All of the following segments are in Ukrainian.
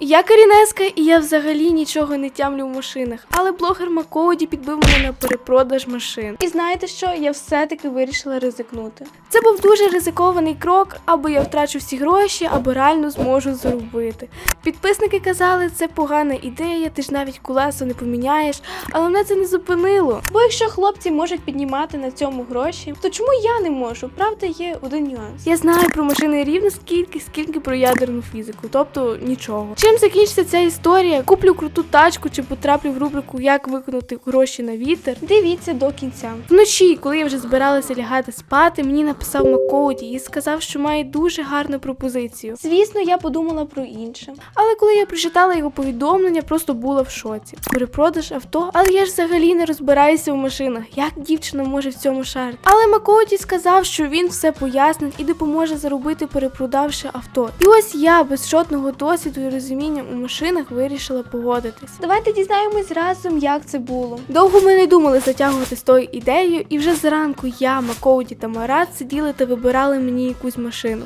Я Карінеска, і я взагалі нічого не тямлю в машинах, але блогер Макоуді підбив мене на перепродаж машин. І знаєте що? Я все-таки вирішила ризикнути. Це був дуже ризикований крок, або я втрачу всі гроші, або реально зможу заробити. Підписники казали, це погана ідея, ти ж навіть колесо не поміняєш, але мене це не зупинило. Бо якщо хлопці можуть піднімати на цьому гроші, то чому я не можу? Правда, є один нюанс. Я знаю про машини рівно скільки, скільки про ядерну фізику, тобто нічого. Чим закінчиться ця історія? Куплю круту тачку чи потраплю в рубрику Як виконати гроші на вітер. Дивіться до кінця. Вночі, коли я вже збиралася лягати спати, мені написав Макоуді і сказав, що має дуже гарну пропозицію. Звісно, я подумала про інше. Але коли я прочитала його повідомлення, просто була в шоці. Перепродаж авто, але я ж взагалі не розбираюся в машинах. Як дівчина може в цьому шарити? Але Макоуді сказав, що він все пояснить і допоможе заробити, перепродавши авто. І ось я без жодного досвіду і розуміння у машинах вирішила погодитись. Давайте дізнаємось разом, як це було. Довго ми не думали затягувати з тою ідеєю, і вже зранку я, Макоуді та Марат сиділи та вибирали мені якусь машину.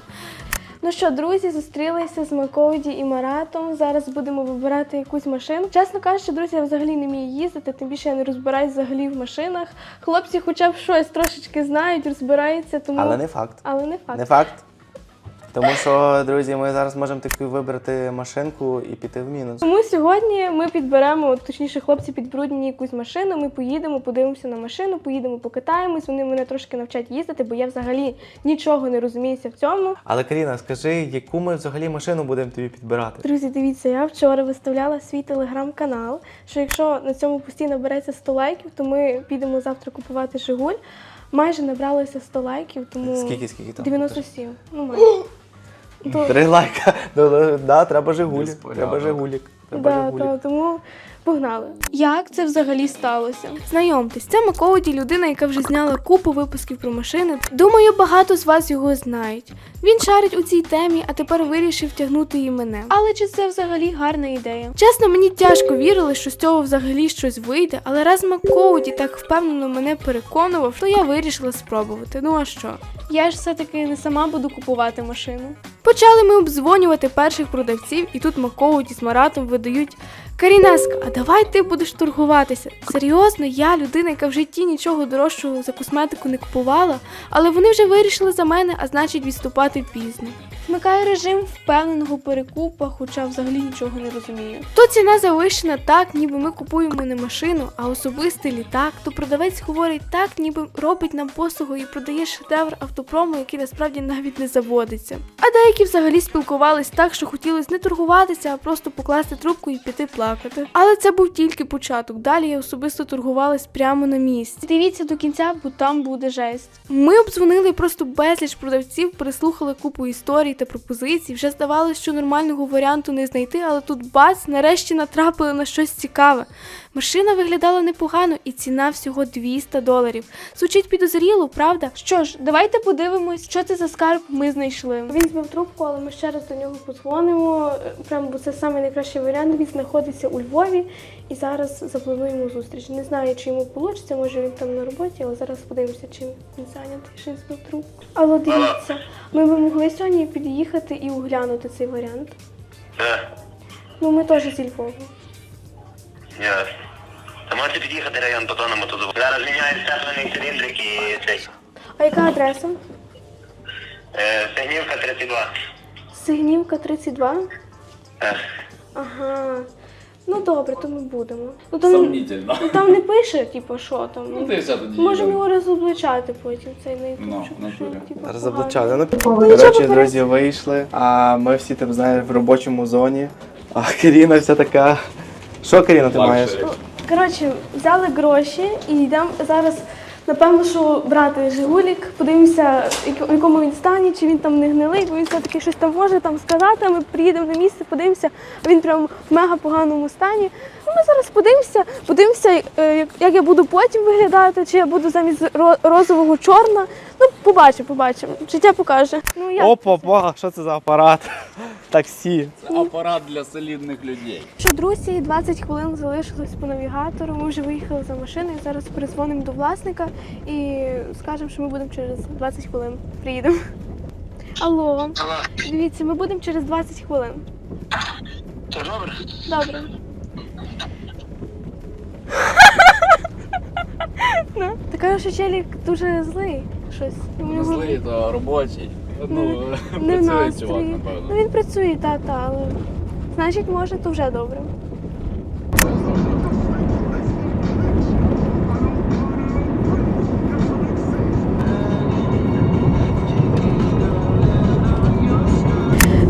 Ну що, друзі, зустрілися з Макоуді і Маратом. Зараз будемо вибирати якусь машину. Чесно кажучи, друзі, я взагалі не вмію їздити, тим більше я не розбираюсь взагалі в машинах. Хлопці, хоча б щось трошечки знають, розбираються, тому Але не факт. але не факт. Не факт. Тому що, друзі, ми зараз можемо таки вибрати машинку і піти в мінус. Тому сьогодні ми підберемо, точніше, хлопці підберуть мені якусь машину. Ми поїдемо, подивимося на машину, поїдемо, покатаємось. Вони мене трошки навчать їздити, бо я взагалі нічого не розуміюся в цьому. Але Каріна, скажи, яку ми взагалі машину будемо тобі підбирати? Друзі, дивіться, я вчора виставляла свій телеграм-канал. Що якщо на цьому пості набереться 100 лайків, то ми підемо завтра купувати Жигуль. Майже набралося 100 лайків, тому Скільки, скільки там? 97. Ну майже. Три лайка. Ну, ну, да, треба Жигулі. Треба Жигулік. Треба Да, Жигулік. та, тому погнали. Як це взагалі сталося? Знайомтесь, це Макоуді, людина, яка вже зняла купу випусків про машини. Думаю, багато з вас його знають. Він шарить у цій темі, а тепер вирішив тягнути і мене. Але чи це взагалі гарна ідея? Чесно, мені тяжко вірили, що з цього взагалі щось вийде, але раз Макоуді так впевнено мене переконував, то я вирішила спробувати. Ну а що? Я ж все-таки не сама буду купувати машину. Почали ми обдзвонювати перших продавців, і тут Макоуді з Маратом видають Карінеска, а давай ти будеш торгуватися. Серйозно, я людина, яка в житті нічого дорожчого за косметику не купувала, але вони вже вирішили за мене, а значить відступати пізно. Вмикаю режим впевненого перекупа, хоча взагалі нічого не розумію. То ціна завищена так, ніби ми купуємо не машину, а особистий літак. То продавець говорить так, ніби робить нам послугу і продає шедевр автопрому, який насправді навіть не заводиться. А деякі взагалі спілкувались так, що хотілося не торгуватися, а просто покласти трубку і піти плакати. Але це був тільки початок. Далі я особисто торгувалась прямо на місці. Дивіться до кінця, бо там буде жесть. Ми обдзвонили просто безліч продавців, переслухали купу історій та пропозицій. Вже здавалося, що нормального варіанту не знайти, але тут бац, нарешті натрапили на щось цікаве. Машина виглядала непогано, і ціна всього 200 доларів. Звучить підозріло, правда? Що ж, давайте подивимось, що це за скарб ми знайшли. Він збив трубку, але ми ще раз до нього подзвонимо. Е, Прямо бо це саме найкращий варіант. Він знаходиться у Львові і зараз заплануємо зустріч. Не знаю, чи йому вийде, може він там на роботі, але зараз подивимося, чим він зайнятий, що він збив трубку. Але дивіться, ми би могли сьогодні під'їхати і оглянути цей варіант. Ну, ми теж зі Львова. Ясно. Та можете під'їхати район по тонному туди. Зараз міняють стержений циліндрик і цей. А яка адреса? Е, Сигнівка 32. Сигнівка 32. Так. Ага. Ну добре, то ми будемо. Ну там, Сомнительно. ну, там не пише, типу, що там. Ну, ти все тоді Можемо його розоблачати потім, цей на Ну, ютубчик. в що, натурі. типу, погано. заблочали. Ну, коротше, попередь. друзі, вийшли. А ми всі там знаєш в робочому зоні. А Каріна вся така. Що, Каріна, ти маєш? Коротше, взяли гроші і йдемо зараз. Напевно, що брати Жигулік, подивимося, як- в якому він стані, чи він там не гнилий, бо він все-таки щось там може там сказати, а ми приїдемо на місце, подивимося, а він прям в мега поганому стані. Ну, ми зараз подивимося, подивимося, е, як, як я буду потім виглядати, чи я буду замість ро- розового чорна. Ну, побачимо, побачимо. Життя покаже. Ну, я... Опа, що це за апарат? Таксі. Це апарат для солідних людей. Що, друзі, 20 хвилин залишилось по навігатору. Ми вже виїхали за машиною. Зараз перезвонимо до власника і скажемо, що ми будемо через 20 хвилин. Приїдемо. Алло, Алло. дивіться, ми будемо через 20 хвилин. Все добре? Добре. Ну, кажеш, що челік дуже злий. Щось. Не злий, то робочий. Ну, не в працює чувак, настрої. Ну напевно. він працює, та, та, але значить може, то вже добре.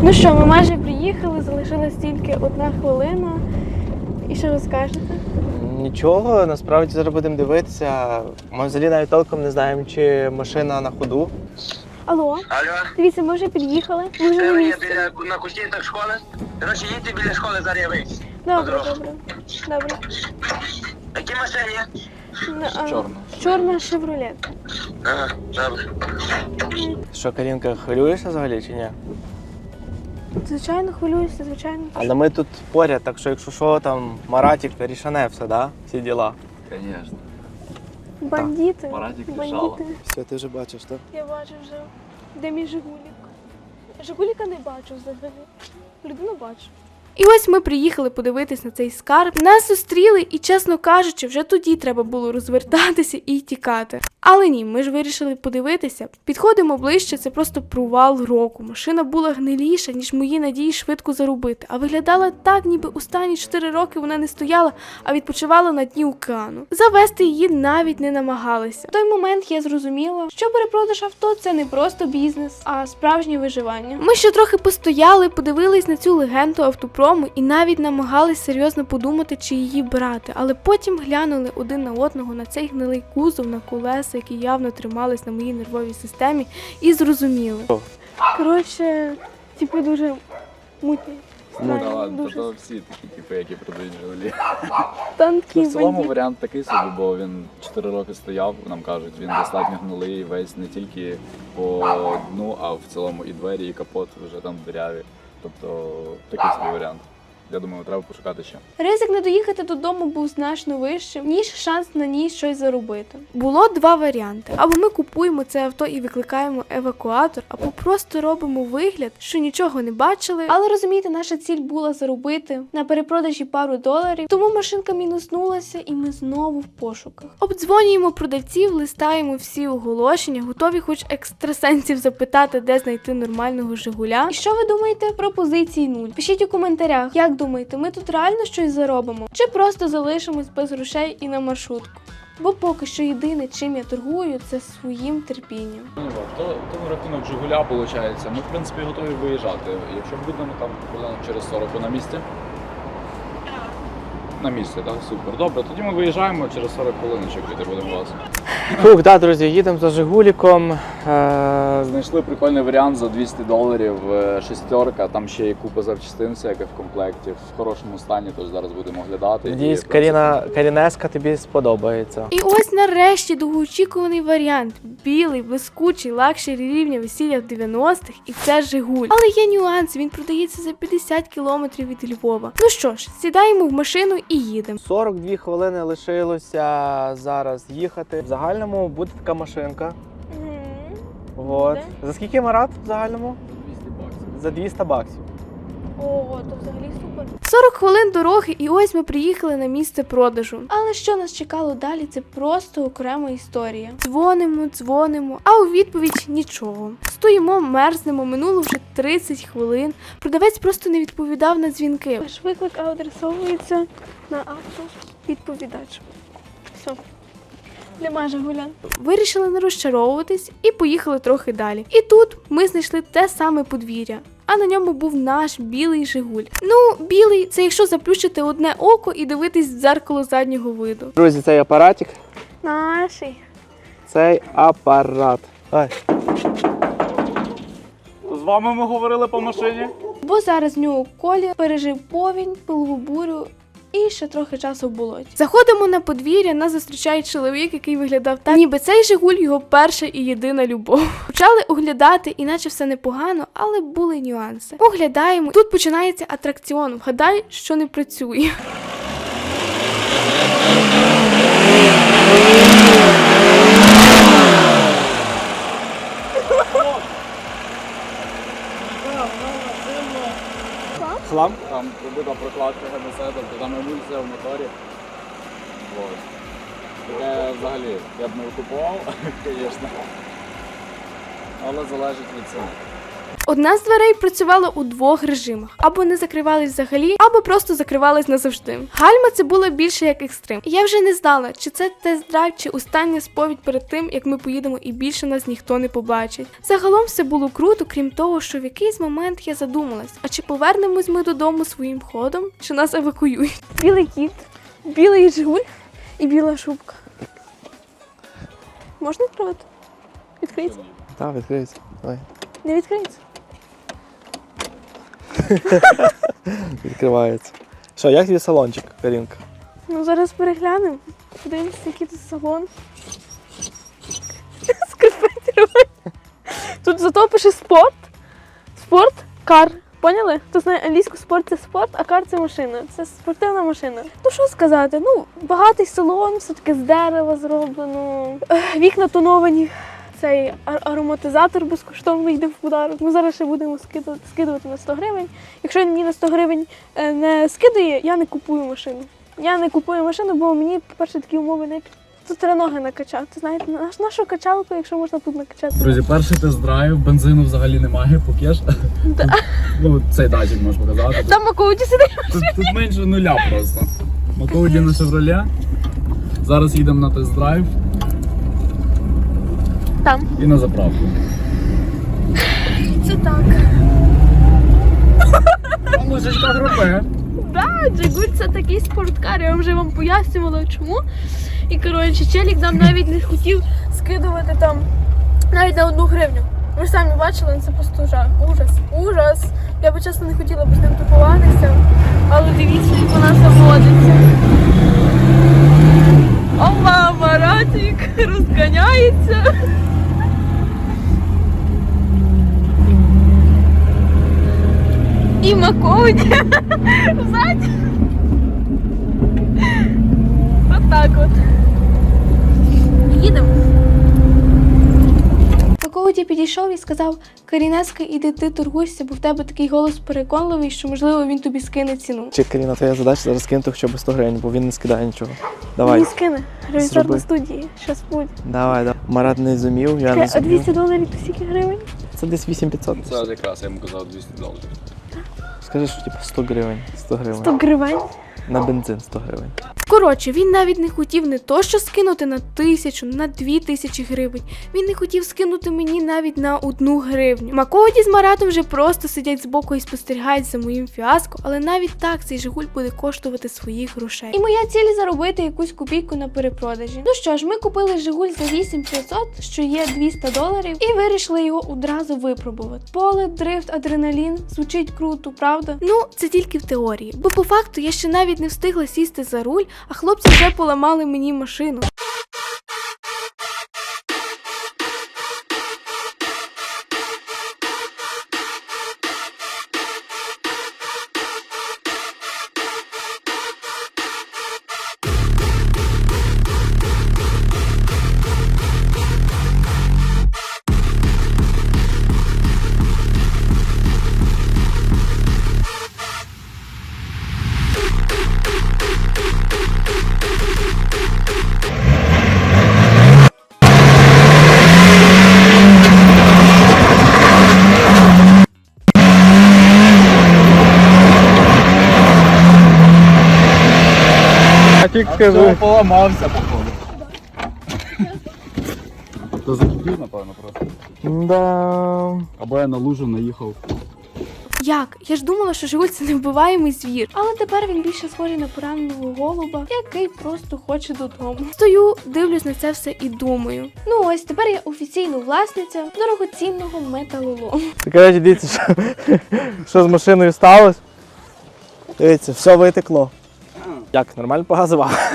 Ну що, ми майже приїхали, залишилась тільки одна хвилина. І що ви скажете? Нічого, насправді зараз будемо дивитися. Ми взагалі навіть толком не знаємо, чи машина на ходу. Алло, Алло, дивіться, ми вже під'їхали. Ми вже на я місці. біля на кустінтах школи. Коротше, їдьте біля школи, зараз я вийду. Добре, Добре. добре. Добре. Які машині? Н- а, Чорна. Чорна шевролет. Ага, добре. Що, Карінка, хвилюєшся взагалі чи ні? Звичайно, хвилююся, звичайно. Але ми тут поряд, так що якщо що, там Маратік рішане все, да? Всі діла. Звісно. Бандити. Маратик рішала. Бандити. Все, ти вже бачиш, так? Я бачу вже. Де мій Жигулік? Жигуліка не бачу взагалі. Людину бачу. І ось ми приїхали подивитись на цей скарб. Нас зустріли, і, чесно кажучи, вже тоді треба було розвертатися і тікати. Але ні, ми ж вирішили подивитися. Підходимо ближче, це просто провал року. Машина була гниліша, ніж мої надії швидко заробити. А виглядала так, ніби останні 4 роки вона не стояла, а відпочивала на дні океану. Завести її навіть не намагалися. В той момент я зрозуміла, що перепродаж авто це не просто бізнес, а справжнє виживання. Ми ще трохи постояли, подивились на цю легенду автопрому і навіть намагались серйозно подумати, чи її брати. Але потім глянули один на одного на цей гнилий кузов на колеса, які явно тримались на моїй нервовій системі, і зрозуміли. Коротше, типу дуже мутні. Ну, та ладно, дуже то, то всі такі типи, які продають жигулі. танки, Ну, в цілому варіант такий собі, бо він 4 роки стояв, нам кажуть, він достатньо гнилий, весь не тільки по дну, а в цілому і двері, і капот вже там диряві. Тобто такий собі варіант. Я думаю, треба пошукати ще. Ризик не доїхати додому був значно вищим, ніж шанс на ній щось заробити. Було два варіанти: або ми купуємо це авто і викликаємо евакуатор, або просто робимо вигляд, що нічого не бачили. Але розумієте, наша ціль була заробити на перепродажі пару доларів. Тому машинка мінуснулася, і ми знову в пошуках. Обдзвонюємо продавців, листаємо всі оголошення, готові, хоч екстрасенсів запитати, де знайти нормального Жигуля. І що ви думаєте? Пропозицій нуль. Пишіть у коментарях, як думаєте, ми тут реально щось заробимо? Чи просто залишимось без грошей і на маршрутку? Бо поки що єдине, чим я торгую, це своїм терпінням. Ну, то, то рахунок Жигуля виходить. Ми, в принципі, готові виїжджати. Якщо будемо там хвилин через 40 на місці. На місці, так, супер. Добре, тоді ми виїжджаємо через 40 хвилин чекати будемо вас. Фух, да, друзі, їдемо за Жигуліком. Е, Знайшли прикольний варіант за 200 доларів, е, шестерка, там ще є купа запчастин всяких в комплекті, в хорошому стані, тож зараз будемо оглядати. І, Надіюсь, в принципі, Каріна, Карінеска тобі сподобається. І ось нарешті довгоочікуваний варіант: білий, блискучий, лакшері рівня весілля в 90-х, і це Жигуль. Але є нюанс, він продається за 50 кілометрів від Львова. Ну що ж, сідаємо в машину і їдемо. 42 хвилини лишилося зараз їхати. В загальному буде така машинка. От. Буде? За скільки Марат в загальному? 200 баксів. За 200 баксів. О, то взагалі супер. 40 хвилин дороги, і ось ми приїхали на місце продажу. Але що нас чекало далі, це просто окрема історія. Дзвонимо, дзвонимо, а у відповідь нічого. Стоїмо, мерзнемо, минуло вже 30 хвилин. Продавець просто не відповідав на дзвінки. Ваш виклик адресовується на автор відповідач. Все. Нема Жигуля. Вирішили не розчаровуватись і поїхали трохи далі. І тут ми знайшли те саме подвір'я. А на ньому був наш білий Жигуль. Ну, білий це якщо заплющити одне око і дивитись в дзеркало заднього виду. Друзі, цей апаратик. Наший. Цей апарат. Ай. З вами ми говорили по машині. Бо зараз в нього колі пережив повінь, пилову бурю. І ще трохи часу в болоті. Заходимо на подвір'я, нас зустрічає чоловік, який виглядав так, ніби цей Жигуль його перша і єдина любов. Почали оглядати, іначе все непогано, але були нюанси. Оглядаємо. Тут починається атракціон. Вгадай, що не працює. Хлам? Там пробита прокладка ГБС, тобто там емульсія в моторі. Таке взагалі я б не викупував, звісно. Але залежить від ціни. Одна з дверей працювала у двох режимах: або не закривались взагалі, або просто закривались назавжди. Гальма це було більше як екстрим. І я вже не знала, чи це тест-драйв, чи остання сповідь перед тим, як ми поїдемо, і більше нас ніхто не побачить. Загалом все було круто, крім того, що в якийсь момент я задумалась: а чи повернемось ми додому своїм ходом, чи нас евакуюють? Білий кіт, білий жигуль і біла шубка. Можна відкривати? Відкриється? Так, відкриється. Давай. Не відкриється. Відкривається. Що, як тобі салончик, Карінка? Ну, зараз переглянемо. Подивимося, який тут салон. Скрипить. Тут зато пише спорт. Спорт, кар. Поняли? Хто знає англійську спорт це спорт, а кар це машина. Це спортивна машина. Ну що сказати? Ну, багатий салон, все таки з дерева зроблено. Вікна тоновані. Цей ар- ароматизатор безкоштовно йде в подарок. Ми зараз ще будемо скидувати, скидувати на 100 гривень. Якщо він мені на 100 гривень е, не скидає, я не купую машину. Я не купую машину, бо мені, по-перше, такі умови не під. Тут треба ноги накачати. Знаєте, наш нашу качалку, якщо можна тут накачати. Друзі, перший тест-драйв, бензину взагалі немає, покеш. Ну, цей датчик можеш показати. Там Макоуді сидить. Тут, тут менше нуля просто. Макоуді на Шевроле. Зараз їдемо на тест-драйв Там. і на заправку. Це так. Музичка групи. Да, Джигуль це такий спорткар, я вже вам пояснювала чому. І коротше, челік нам навіть не хотів скидувати там навіть на одну гривню. Ви ж самі бачили, це просто жах. Ужас, ужас. Я би чесно не хотіла б з ним тупуватися, але дивіться, як вона заводиться. Ова, Маратик розганяється. І Макоуді ззаді. От так от. Їдемо. Макоуді підійшов і сказав: Карінеска, іди ти торгуйся, бо в тебе такий голос переконливий, що можливо він тобі скине ціну. Чи Каріна, твоя задача зараз кинути хоча б 100 гривень, бо він не скидає нічого. Давай. Мені скине. Ревізор на студії. Щас буде. Давай, давай. Марат не зумів, я не А зумів. 200 доларів то скільки гривень? Це десь 8500. Це якраз я йому казав 200 доларів. Скажи, що типу 100 гривень. 100 гривень. 100 гривень. На бензин 100 гривень. Коротше, він навіть не хотів не то, що скинути на тисячу, на дві тисячі гривень. Він не хотів скинути мені навіть на одну гривню. Макоді з Маратом вже просто сидять збоку і спостерігають за моїм фіаско, але навіть так цей Жигуль буде коштувати своїх грошей. І моя ціль заробити якусь копійку на перепродажі. Ну що ж, ми купили Жигуль за 8500, що є 200 доларів, і вирішили його одразу випробувати. Поле, дрифт, адреналін звучить круто, правда? Ну, це тільки в теорії, бо по факту я ще навіть не встигла сісти за руль, а хлопці вже поламали мені машину. Тільки Вже поламався, походу. То закипів, напевно, просто. Да. Або я на лужу наїхав. Як? Я ж думала, що Жигуль це невбиваємий звір. Але тепер він більше схожий на пораненого голуба, який просто хоче додому. Стою, дивлюсь на це все і думаю. Ну ось тепер я офіційно власниця дорогоцінного металолому. Так, коротше, дивіться, що, що з машиною сталося. Дивіться, все витекло. Як, нормально погазував?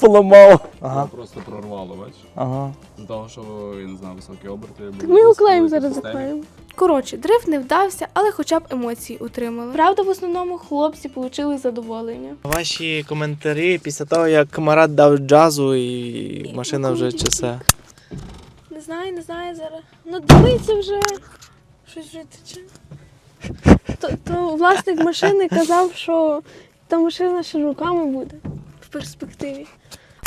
Поламав. Ага. Просто прорвало, бачиш? Ага. З того, що я не знаю, високі оберти. були, Ми його десь зараз заклеїмо. Коротше, дрифт не вдався, але хоча б емоції утримали. Правда, в основному хлопці отримали задоволення. Ваші коментарі після того, як Марат дав джазу і машина вже часе. Не знаю, не знаю зараз. Ну дивіться вже. Щось вже тече. То, то власник машини казав, що та машина ще руками буде в перспективі.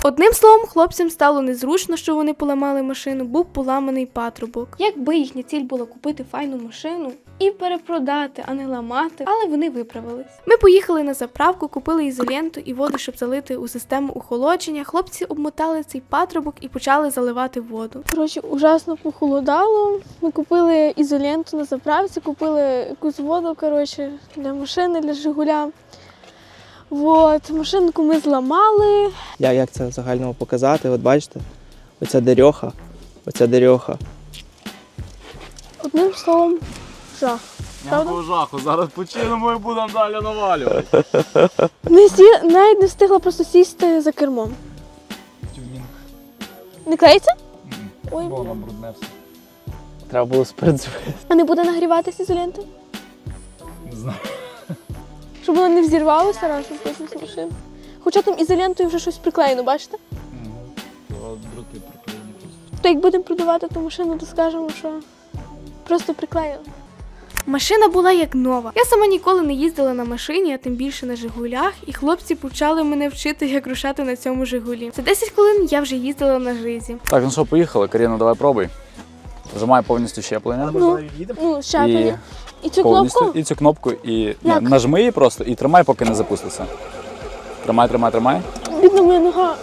Одним словом, хлопцям стало незручно, що вони поламали машину, був поламаний патрубок. Якби їхня ціль була купити файну машину і перепродати, а не ламати, але вони виправились. Ми поїхали на заправку, купили ізоленту і воду, щоб залити у систему охолодження. Хлопці обмотали цей патрубок і почали заливати воду. Коротше, ужасно похолодало. Ми купили ізоленту на заправці, купили якусь воду коротше, для машини, для Жигуля. От, машинку ми зламали. Я як це в загальному показати? От бачите, оця дерьоха, оця дерьоха. Одним словом, жах. По жаху, зараз починемо і будемо далі навалювати. Не сі... Навіть не встигла просто сісти за кермом. Не клеїться? Ой, блін. брудне все. Треба було спрацювати. а не буде нагріватися ізолента? Не знаю. Щоб воно не взірвалося разом з машини. Хоча там ізолентою вже щось приклеєно, бачите? Приклеєні. То як будемо продавати ту машину, то скажемо, що просто приклеїли. Машина була як нова. Я сама ніколи не їздила на машині, а тим більше на Жигулях, і хлопці почали мене вчити, як рушати на цьому Жигулі. За 10 хвилин я вже їздила на жизі. Так, ну що, поїхали. Каріна, давай пробуй. Вжимай повністю щеплення. Ну, ну, щеплення. І, цю повністю, кнопку? і цю кнопку, і Як? нажми її просто і тримай, поки не запуститься. Тримай, тримай, тримай. Бідна моя нога.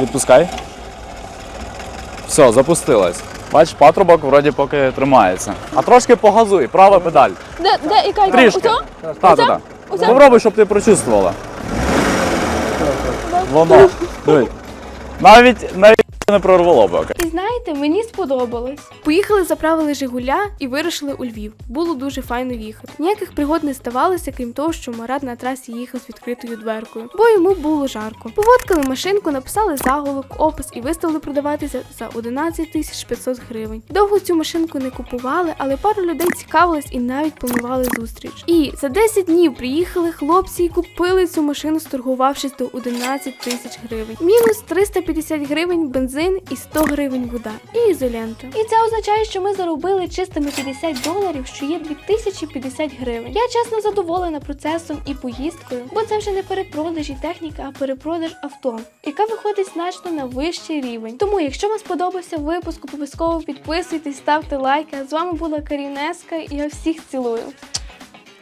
Відпускай. Все, запустилась. Бачиш, патрубок вроді поки тримається. А трошки погазуй, права педаль. Де, де, яка, яка? Трішки. Оця? Так, та. Оця? Попробуй, щоб ти прочувствувала. Воно. Дивись. Навіть навіть не прорвало б. І знаєте, мені сподобалось. Поїхали, заправили Жигуля і вирушили у Львів. Було дуже файно їхати. Ніяких пригод не ставалося, крім того, що Марат на трасі їхав з відкритою дверкою, бо йому було жарко. Поводкали машинку, написали заголовок, опис і виставили продаватися за 11 тисяч 500 гривень. Довго цю машинку не купували, але пару людей цікавились і навіть планували зустріч. І за 10 днів приїхали хлопці і купили цю машину, сторгувавшись до 11 тисяч гривень. Мінус 350 гривень бензин і 100 гривень вода. І ізолента. І це означає, що ми заробили чистими 50 доларів, що є 2050 гривень. Я чесно задоволена процесом і поїздкою, бо це вже не перепродаж і техніка, а перепродаж авто, яка виходить значно на вищий рівень. Тому, якщо вам сподобався випуск, обов'язково підписуйтесь, ставте лайки. З вами була Карінеска і я всіх цілую.